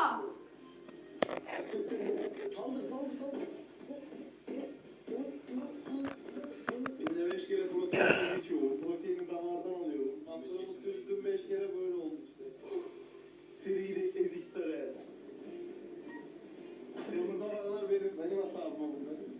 burada. Günde beş kere protein içiyorum. Proteini damardan alıyorum. Pantolonumu sürttüm beş kere böyle oldu işte. Seriyle ezik sarı. Kırmızı aralar benim. Benim hesabım bunlar.